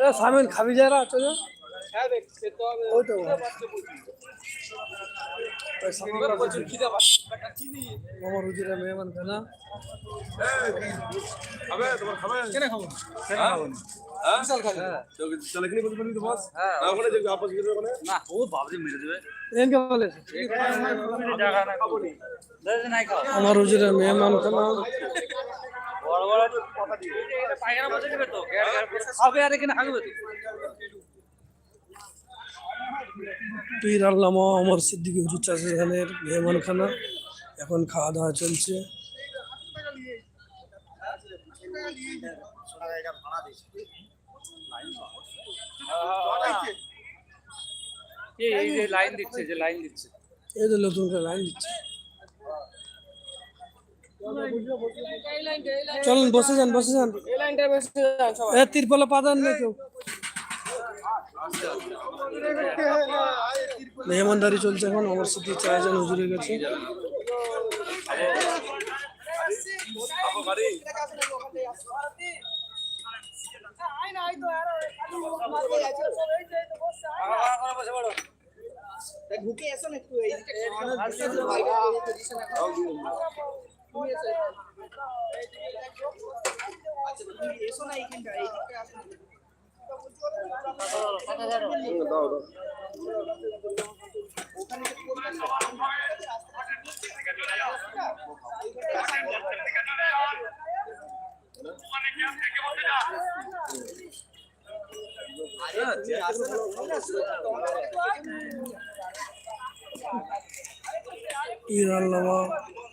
এ সামিন খাবি যারা ওই সামিন আমার হুজুরা মেহমান খানা কেন খাব? বিশাল খাবে। যে নাই খাও আমার হুজুরা মেহমান খানা পীর আল্লামা অমর সিদ্দিকী হুজুর চাষের খানের মেহমান এখন খাওয়া দাওয়া চলছে। এই এই যে লাইন দিচ্ছে যে লাইন দিচ্ছে। এই তো নতুন করে লাইন দিচ্ছে। চলুন, বসে যান বসে যান। এ, তিরপলে পাতান না কেউ। মেহমানদারি চলছে এখন অমর সিদ্দিক চারজন হুজুরে বাড়ি ঢুকে একটু তুমি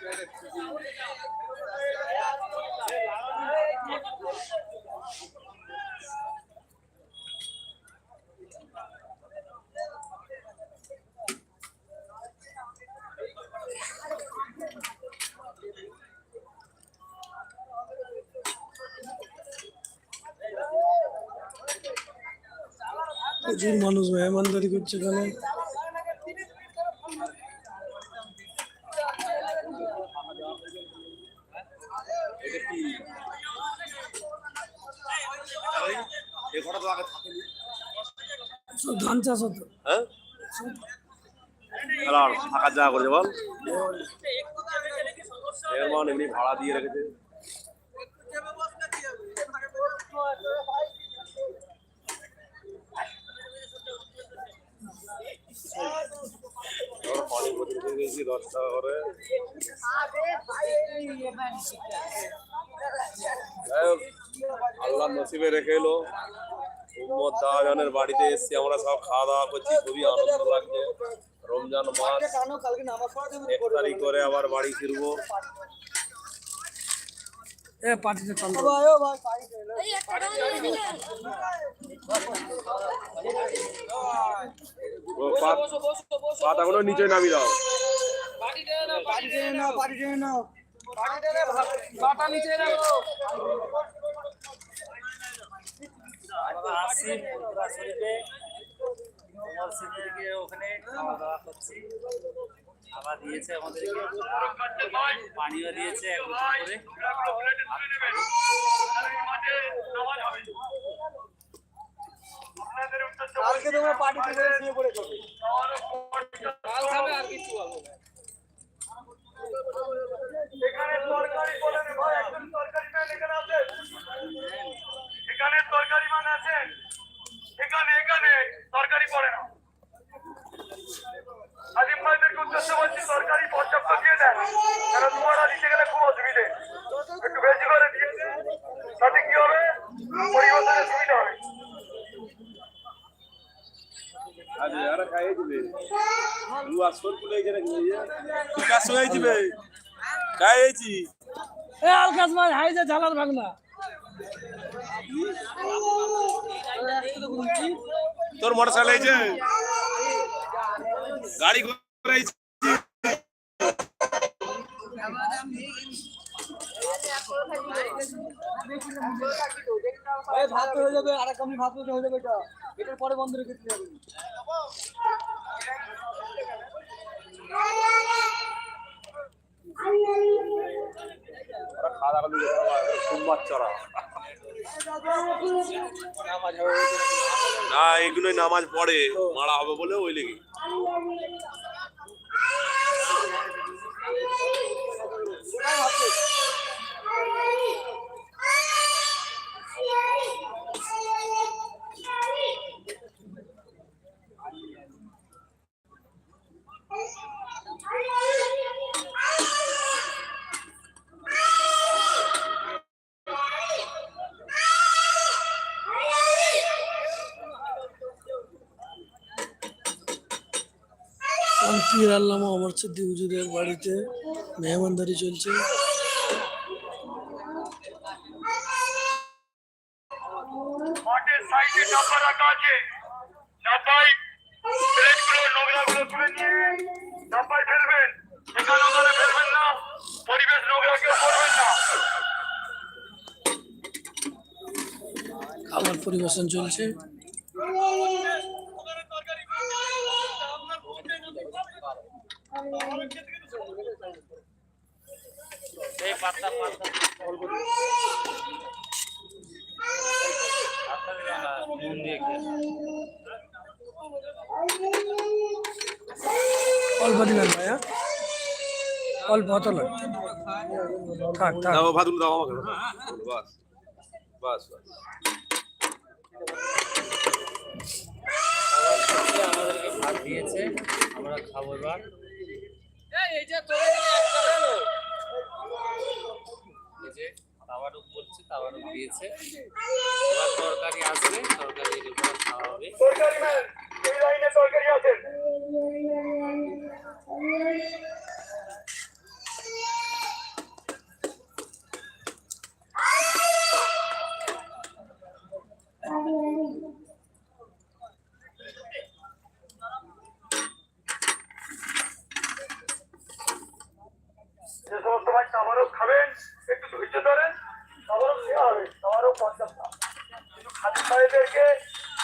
Thank you. প্রচুর মানুষ মেহমানদারি করছে এখানে। এই ঘটা তো আগে থাকেনি সব ধান চাষ হতো। হ্যাঁ? তাহলে থাকার জায়গা করেছে বল। এর এমনি ভাড়া দিয়ে রেখেছে। আল্লাহ নসিবে রেখে এলো। বাড়িতে এসেছি আমরা সব খাওয়া দাওয়া করছি, খুবই আনন্দ লাগছে। রমজান মাস, এক তারিখ করে আবার বাড়ি ফিরবো। এ পার্টিতে চাল ও পাত পাত এখনও নিচে নামি দাও। ওখানে খাওয়া দাওয়া করছি। খাবার দিয়েছে আমাদেরকে পানিও দিয়েছে এক বোতল করে কালকে তোমরা পার্টিতে করে শুয়ে পড়েছো। এখানে তরকারি মান আছে। এখানে এখানে তরকারি পড়ে না। আজিম ভাইদেরকে উদ্দেশ্য বলছি? তরকারি পর্যাপ্ত দিয়ে? দেন কারণ তোমার দিতে গেলে খুব অসুবিধে। একটু বেশি করে দিয়ে দেন তাতে কি হবে? পরিবর্তনের সুবিধা হবে। আরে আরে খাইয়ে দিবে। তুই আসর কুলে গেলে কার সঙ্গে আইছিবে খাইয়েছি। এ আলকাস ভাই হাই যে ঝালার ভাগনা। তোর মোটর সাইকেল আইছে? গাড়ি করে ভাত হয়ে যাবে আর এক ভাত হয়ে যাবে এটা। এটার পরে বন্ধ রেখে দিতে হবে। খাওয়া দাওয়া করতে যেতে হবে, সোমবার চড়া না এগুলোই নামাজ পড়ে মারা হবে বলে ওই লেগে। পীর আল্লামা অমর সিদ্দিক হুজুরের বাড়িতে মেহমানদারি চলছে। মাঠের সাইডে ডাব্বা অল্প না, দিলেন ভাইয়া অল্প অত নয় থাক থাক দাও দাও আমাকে। বাস বাস বাস। আমাদেরকে ভাত দিয়েছে আমরা খাব এবার। এই যে তাওয়ারুক বলছে তাওয়ারুক দিয়েছে। এবার তরকারি আসবে তরকারির উপর খাওয়া হবে। তরকারি ম্যান এই লাইনে তরকারি আছেন যে খাবারও খাবেন একটু ধৈর্য ধরেন খাবারও দেওয়া হবে খাবারও পর্যাপ্ত কিন্তু খালি ভাইদেরকে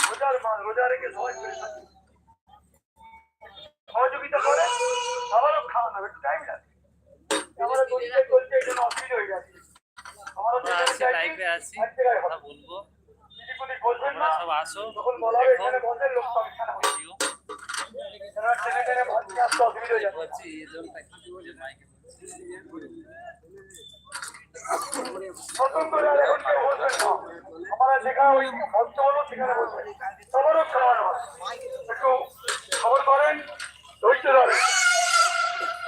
রোজার মাস রোজা রেখে সবাই করে সহযোগিতা করে খাবারও খাওয়ানো হবে একটু টাইম লাগে আমারও চলছে এই জন্য অসুবিধা হয়ে যাচ্ছে। আমারও লাইভে আছি কথা বলব। বলবেন না সব আসো তখন বলা হবে এখানে বসে লোক সব এখানে ভিডিও টেনে টেনে ভাত আসতে অসুবিধা হয়ে যাচ্ছে। বলছি এই জন্যটা কি মাইকে নতুন করে আর এখন কেউ বসবেন না আমরা যেখানে ওই মঞ্চ হলো সেখানে বসবেন সবারও খাওয়ানো একটু খবর করেন ধৈর্য ধরেন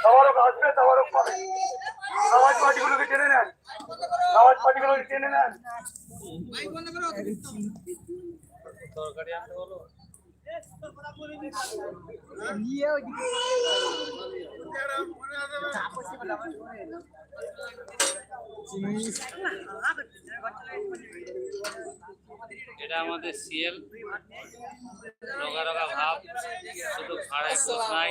সবারও আসবে সবারও পাবে সমাজ পার্টিগুলোকে টেনে নেন সমাজ পার্টিগুলোকে টেনে নেন আনতে বলো। এটা আমাদের সিএল। রোগা রোগা ভাব। শুধু দোষ নাই।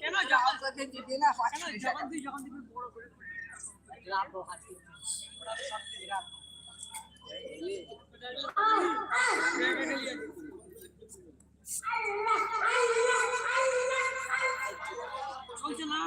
কেন যখন দিবি না যখন দিবি যখন দিবি বড় করে রাখবো হাতে চলছে না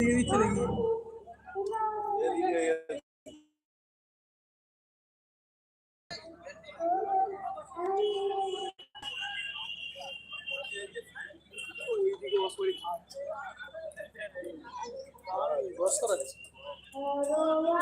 Oh, wow.